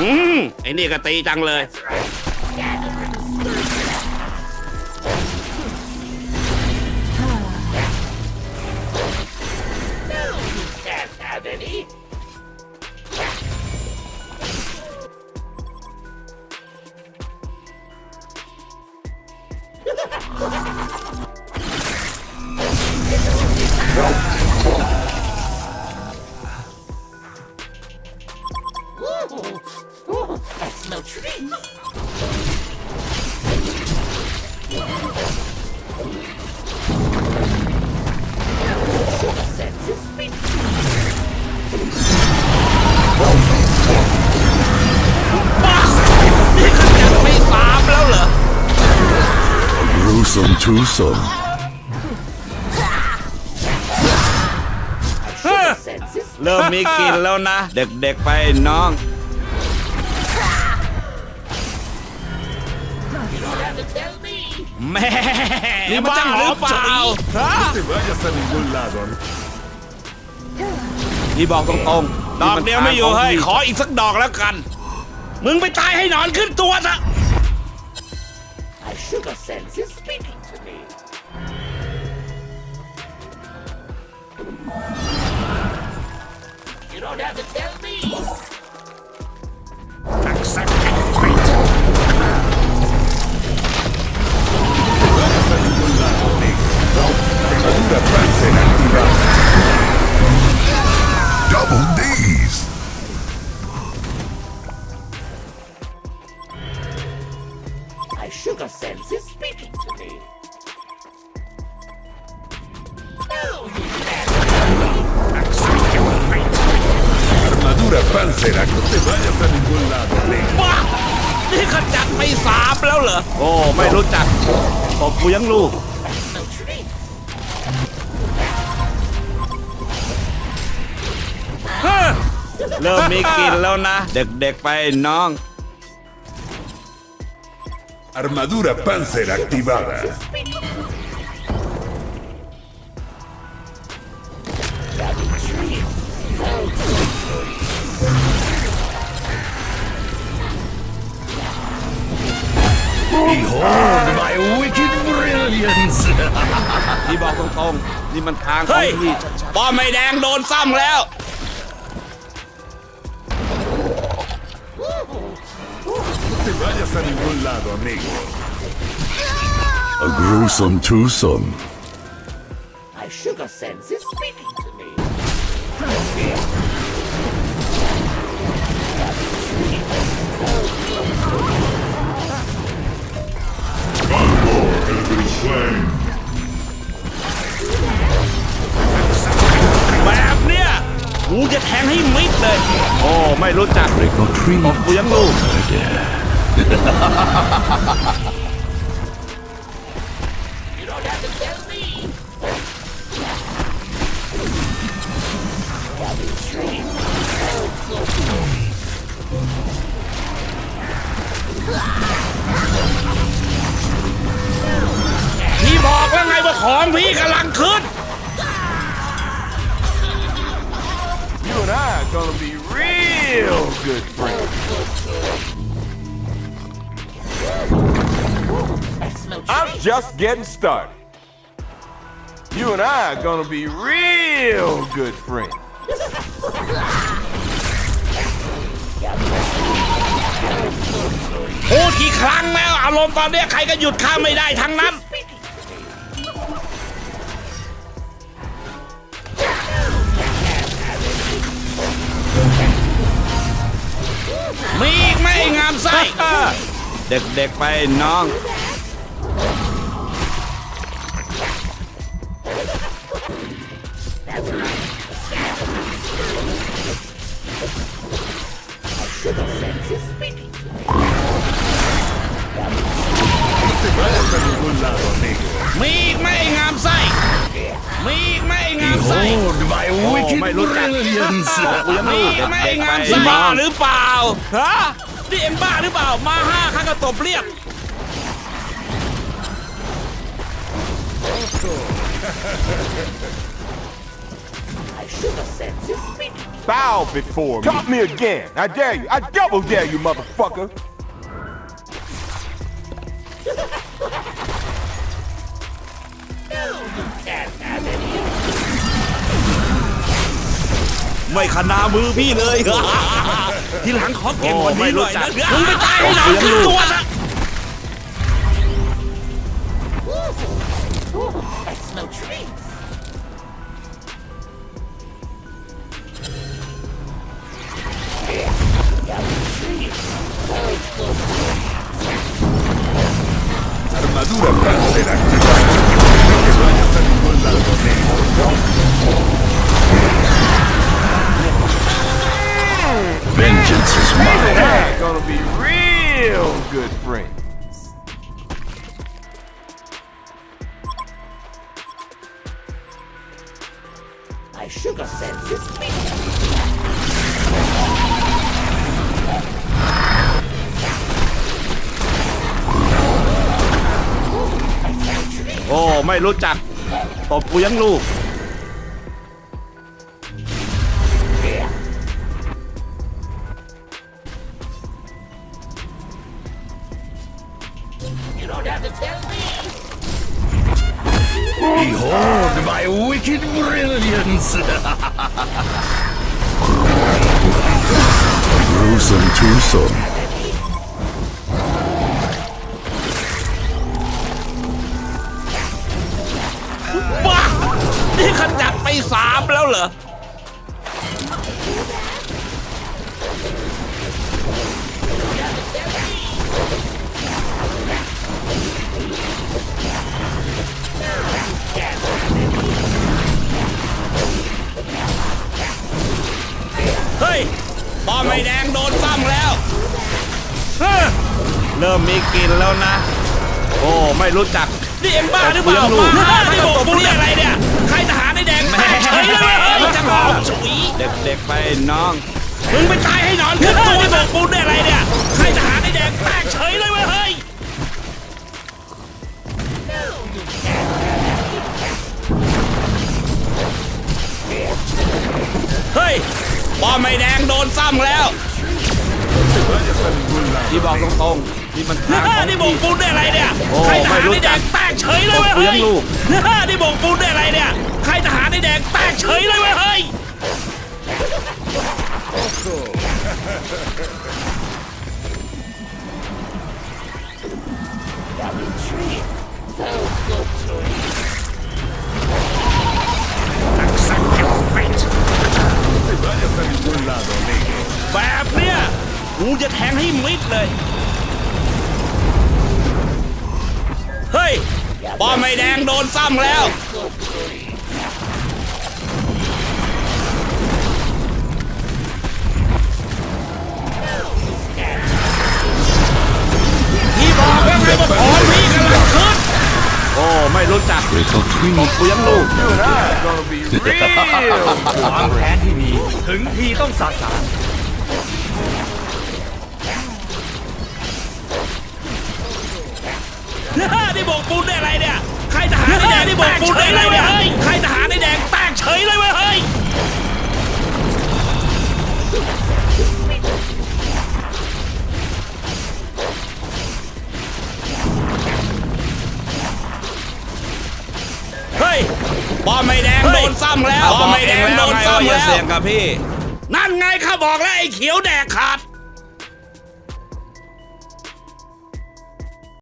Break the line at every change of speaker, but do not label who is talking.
อืมไอ้นี่ก็ตีจังเลย
Gruesome twosome.
Senses
เริ่มมีกลินแล้วนะ เด็กๆไปน้อง
have to tell me.
แม่นี่มันจะหอมเปล่าฮะ
te vayas a ningún lado.
พี่บอกตรงๆดอกเดียวไม่อยู่เฮ้ย ขออีกสักดอกแล้วกัน มึงไปตายให้หนอนขึ้นตัวซะ
Armadura Panzer
No
te vayas a ningún lado, Lee.
บ้านี่ขจัดไปสามแล้วเหรอ โอ้ ไม่รู้จักตบกูยังลูก
No treat.
เฮ้อเริ่มมีกลินแล้วนะ เด็กๆไปน้อง
Armadura Panzer activada. Behold my wicked brilliance.
พี่บอกตรงๆ นี่มันทางของพี่บอมไม่แดงโดนซ้ำแล้ว
No te vayas a ningún lado, amigo. A gruesome twosome.
My sugar sense is speaking
อ้ไม่รู้จัก
Trick or treat.
กูยังลูก
You don't have to tell me. Daddy treat.
พี่บอกแล้วไงว่าของพี่กำลังขึ้น
You and I are gonna be real good
friend.
I'm just getting started. You and I are gonna be real good friends.
พูดกี่ครั้งแล้วอารมณ์ตอนเนี้ยใครก็หยุดข้าไม่ได้ทั้งนั้น งามไส้เด็กๆไปน้อง
Sugar sense is speaking to me.
No te vayas a ningún lado, amigo.
มีอีกไหม่งามไส้มีอีกไหม่งามไส้
Behold my wicked
my lord.
brilliance.
กูยังมีอีกไหม่งามไส้บ้าหรือเปล่าฮะ นี่เอ็มบ้าหรือเปล่า มาห้าข้าก็ตบเรียบ
I My sugar sense is speaking.
Bow before me. Drop me again. I dare you. I double dare you, motherfucker.
No, you can't have any.
ไม่ขนามือพี่เลย ทีหลังขอเก่งกว่านี้หน่อยนะ
โอ้ไม่รู้จัก
มึงไปตายให้หนอนขึ้นตัวนะ
My sugar sense is speaking.
โอ้ ไม่รู้จัก ตบกูยังลูก
You don't have to tell me.
Behold my wicked brilliance! Sense. Gruesome twosome.
บ้านี่ขจัดไปสามแล้วเหรอ มมีกลิ่นแล้วนะ โอ้ไม่รู้จัก นี่เอ็มบ้าหรือเปล่ามานี่บอกปุ้ยอะไรเนี่ยใครทหารในแดงแม่เฉยเลยเว้ยจะหอมฉุยเด็กๆไปน้องมึงไปตายให้นอนขึ้นตัวนี่บอกปุ้ยอะไรเนี่ยใครทหารในแดงแตกเฉยเลยเว้ยเฮ้ยเฮ้ยปอไม่แดงโดนซ้ำแล้ว
Vayas a ningún lado.
ที่บอกตรงๆ นี่มันทางของ
นี่บอกปูนได้อะไรเนี่ย
โอ้
ใครทหาร
ไม่รู้
ในแด
จัก
งแตกเฉยเลยเว้ย
ตบกูยั
เฮ้
ง
ย
ลูก
นี่บอกปูนได้อะไรเนี่ยใครทหารในแดงแตกเฉยเลยเว้ยเฮ้ย
No te vayas a ningún lado, negro.
แบบเนี้ยกูจะแทงให้มิดเลย ปอไม่แดงโดนซ้ำแล้วพี่บอกแล้วไงว่าพรพี่กำลังขึ้น โอ้ ไม่รู้จัก
Little tweet.
กูยังลูก
You and I are gonna be real good
วางแผนที่ดีถึงทีต้องสาสารนี่บอกปูนได้อ นแดงนี่บอกปูนได้อะไรเนี่ยเฮ้ยใครทหารในแดงแตกเฉยเลยเว้ยเฮ้ยเฮ้ยปอไม่แดงโดนซ้ำแล้วปอไม่แดงโดนซ้ำแล้วเสียงกับพี่ นั่นไงข้าบอกแล้วไอ้เขียวแดกขาด